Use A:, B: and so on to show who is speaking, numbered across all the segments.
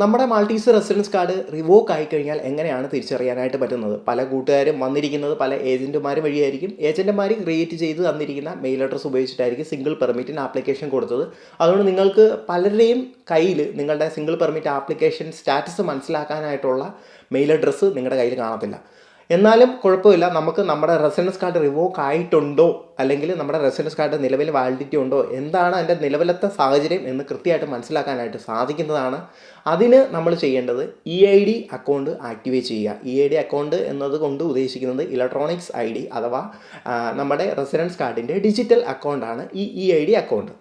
A: നമ്മുടെ Maltese residence card revoke ആയി കഴിഞ്ഞാൽ എങ്ങനെയാണ് തിരിച്ചറിയാനായിട്ട് പറ്റുന്നത്? പല കൂട്ടുകാരും വന്നിരിക്കുന്നത് പല ഏജന്റുമാർ വഴിയായിരിക്കും. ഏജന്റുമാർ ക്രിയേറ്റ് ചെയ്ത് തന്നിരിക്കുന്ന മെയിൽ അഡ്രസ്സ് ഉപയോഗിച്ചിട്ടായിരിക്കും സിംഗിൾ പെർമിറ്റിന് ആപ്ലിക്കേഷൻ കൊടുത്തത്. അതുകൊണ്ട് നിങ്ങൾക്ക് പലരുടെയും കയ്യിൽ നിങ്ങളുടെ സിംഗിൾ പെർമിറ്റ് ആപ്ലിക്കേഷൻ സ്റ്റാറ്റസ് മനസ്സിലാക്കാനായിട്ടുള്ള മെയിൽ അഡ്രസ്സ് നിങ്ങളുടെ കയ്യിൽ കാണത്തില്ല. എന്നാലും കുഴപ്പമില്ല. നമുക്ക് നമ്മുടെ റെസിഡൻസ് കാർഡ് റിവോക്ക് ആയിട്ടുണ്ടോ? അല്ലെങ്കിൽ നമ്മുടെ റെസിഡൻസ് കാർഡ് നിലവിൽ വാലിഡിറ്റി ഉണ്ടോ? എന്താണ് അതിന്റെ നിലവിലത്തെ സാഹചര്യം എന്ന് കൃത്യമായിട്ട് മനസ്സിലാക്കാനായിട്ട് സാധിക്കുന്നതാണ്. അതിന് നമ്മൾ ചെയ്യേണ്ടത് E I D account activate ചെയ്യുക. ഇ ഐ ഡി അക്കൗണ്ട് എന്നതുകൊണ്ട് ഉദ്ദേശിക്കുന്നത് ഇലക്ട്രോണിക്സ് ഐ ഡി അഥവാ നമ്മുടെ റെസിഡൻസ് കാർഡിന്റെ ഡിജിറ്റൽ അക്കൗണ്ടാണ് ഈ ഇ ഐ ഡി അക്കൗണ്ട്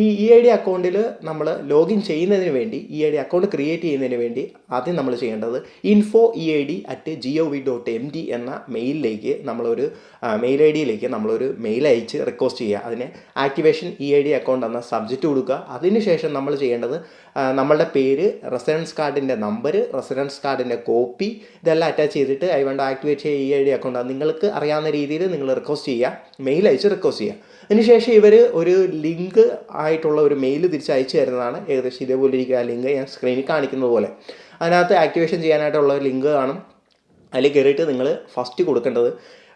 A: ഈ ഇ ഐ ഡി അക്കൗണ്ടിൽ നമ്മൾ ലോഗിൻ ചെയ്യുന്നതിന് വേണ്ടി E I D account create ചെയ്യുന്നതിന് വേണ്ടി ആദ്യം നമ്മൾ ചെയ്യേണ്ടത് info E I D at G O V dot M D എന്ന മെയിലിലേക്ക് നമ്മളൊരു മെയിൽ ഐ ഡിയിലേക്ക് നമ്മളൊരു മെയിൽ അയച്ച് റിക്വസ്റ്റ് ചെയ്യുക. അതിന് activation E I D account എന്ന സബ്ജക്റ്റ് കൊടുക്കുക. അതിനുശേഷം നമ്മൾ ചെയ്യേണ്ടത് നമ്മളുടെ പേര് റെസിഡൻസ് കാർഡിന്റെ നമ്പർ റെസിഡൻസ് കാർഡിന്റെ കോപ്പി ഇതെല്ലാം അറ്റാച്ച് ചെയ്തിട്ട് ഐ വേണ്ട ആക്ടിവേറ്റ് ചെയ്യുക ഇ ഐ ഡി അക്കൗണ്ട് നിങ്ങൾക്ക് അറിയാവുന്ന രീതിയിൽ നിങ്ങൾ റിക്വസ്റ്റ് ചെയ്യുക. മെയിൽ അയച്ച് റിക്വസ്റ്റ് ചെയ്യുക. അതിനുശേഷം ഇവർ ഒരു ലിങ്ക് ആയിട്ടുള്ള ഒരു മെയിൽ തിരിച്ച് അയച്ചു തരുന്നതാണ് ഏകദേശം ഇതേപോലെ ഇരിക്കുക ആ ലിങ്ക് ഞാൻ സ്ക്രീനിൽ കാണിക്കുന്നത് പോലെ. അതിനകത്ത് ആക്ടിവേഷൻ ചെയ്യാനായിട്ടുള്ള ഒരു ലിങ്ക് കാണും. അതിൽ കയറിയിട്ട് നിങ്ങൾ ഫസ്റ്റ് കൊടുക്കേണ്ടത്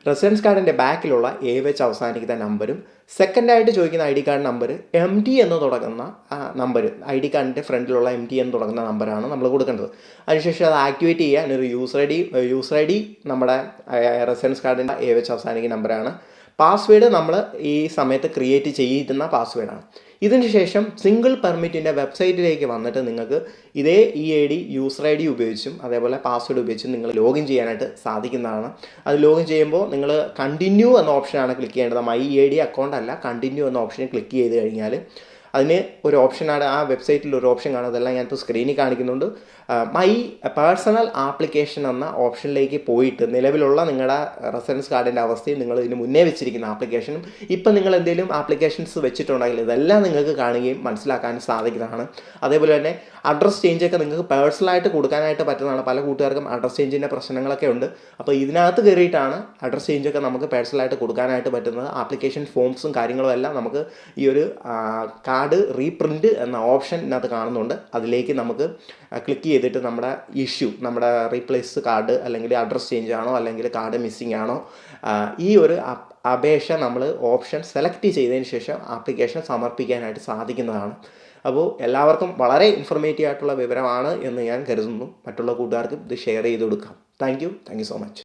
A: റെസിഡൻസ് കാർഡിന്റെ ബാക്കിലുള്ള എ വെച്ച് അവസാനിക്കുന്ന നമ്പരും സെക്കൻഡായിട്ട് ചോദിക്കുന്ന I D card number M T എന്ന് തുടങ്ങുന്ന നമ്പർ ഐ ഡി കാർഡിന്റെ ഫ്രണ്ടിലുള്ള എം ടി എന്ന് തുടങ്ങുന്ന നമ്പറാണ് നമ്മൾ കൊടുക്കേണ്ടത്. അതിനുശേഷം അത് ആക്ടിവേറ്റ് ചെയ്യാൻ ഒരു user I D user I D നമ്മുടെ റെസിഡൻസ് കാർഡിന്റെ എ വെച്ച് അവസാനിക്കുന്ന നമ്പറാണ് പാസ്വേഡ് നമ്മൾ ഈ സമയത്ത് ക്രിയേറ്റ് ചെയ്യുന്ന പാസ്വേഡാണ് ഇതിന് ശേഷം സിംഗിൾ പെർമിറ്റിന്റെ വെബ്സൈറ്റിലേക്ക് വന്നിട്ട് നിങ്ങൾക്ക് ഇതേ E I D user I D ഉപയോഗിച്ചും അതേപോലെ പാസ്വേഡ് ഉപയോഗിച്ചും നിങ്ങൾ ലോഗിൻ ചെയ്യാനായിട്ട് സാധിക്കുന്നതാണ്. അത് ലോഗിൻ ചെയ്യുമ്പോൾ നിങ്ങൾ കണ്ടിന്യൂ എന്ന ഓപ്ഷനാണ് ക്ലിക്ക് ചെയ്യേണ്ടത്. My E I D account അല്ല കണ്ടിന്യൂ എന്ന ഓപ്ഷനിൽ ക്ലിക്ക് ചെയ്ത് കഴിഞ്ഞാൽ അതിന് ഒരു ഓപ്ഷനാണ് ആ വെബ്സൈറ്റിൽ ഒരു ഓപ്ഷൻ കാണും. അതെല്ലാം ഞാനിപ്പോൾ സ്ക്രീനിൽ കാണിക്കുന്നുണ്ട്. മൈ പേഴ്സണൽ ആപ്ലിക്കേഷൻ എന്ന ഓപ്ഷനിലേക്ക് പോയിട്ട് നിലവിലുള്ള നിങ്ങളുടെ റെസിഡൻസ് കാർഡിന്റെ അവസ്ഥയും നിങ്ങൾ ഇതിന് മുന്നേ വെച്ചിരിക്കുന്ന ആപ്ലിക്കേഷനും ഇപ്പം നിങ്ങൾ എന്തെങ്കിലും ആപ്ലിക്കേഷൻസ് വെച്ചിട്ടുണ്ടെങ്കിൽ ഇതെല്ലാം നിങ്ങൾക്ക് കാണുകയും മനസ്സിലാക്കാനും സാധിക്കുന്നതാണ്. അതേപോലെ തന്നെ അഡ്രസ് ചേഞ്ചൊക്കെ നിങ്ങൾക്ക് പേഴ്സണലായിട്ട് കൊടുക്കാനായിട്ട് പറ്റുന്നതാണ്. പല കൂട്ടുകാർക്കും അഡ്രസ് ചേഞ്ചിന്റെ പ്രശ്നങ്ങളൊക്കെ ഉണ്ട്. അപ്പോൾ ഇതിനകത്ത് കയറിയിട്ടാണ് അഡ്രസ് ചേഞ്ചൊക്കെ നമുക്ക് പേഴ്സണലായിട്ട് കൊടുക്കാനായിട്ട് പറ്റുന്നത്. ആപ്ലിക്കേഷൻ ഫോംസും കാര്യങ്ങളും എല്ലാം നമുക്ക് ഈ ഒരു കാർഡ് റീപ്രിന്റ് എന്ന ഓപ്ഷൻ ഇതിനകത്ത് കാണുന്നുണ്ട്. അതിലേക്ക് നമുക്ക് ക്ലിക്ക് ചെയ്തിട്ട് നമ്മുടെ ഇഷ്യൂ നമ്മുടെ റീപ്ലേസ് കാർഡ് അല്ലെങ്കിൽ അഡ്രസ് ചേഞ്ച് ആണോ അല്ലെങ്കിൽ കാർഡ് മിസ്സിംഗ് ആണോ ഈ ഒരു അപ്- അപേക്ഷ നമ്മൾ ഓപ്ഷൻ സെലക്ട് ചെയ്തതിന് ശേഷം ആപ്ലിക്കേഷൻ സമർപ്പിക്കാനായിട്ട് സാധിക്കുന്നതാണ്. അപ്പോൾ എല്ലാവർക്കും വളരെ ഇൻഫർമേറ്റീവ് ആയിട്ടുള്ള വിവരമാണ് എന്ന് ഞാൻ കരുതുന്നു. മറ്റുള്ള കൂട്ടുകാർക്കും ഇത് ഷെയർ ചെയ്ത് കൊടുക്കാം. Thank you thank you so much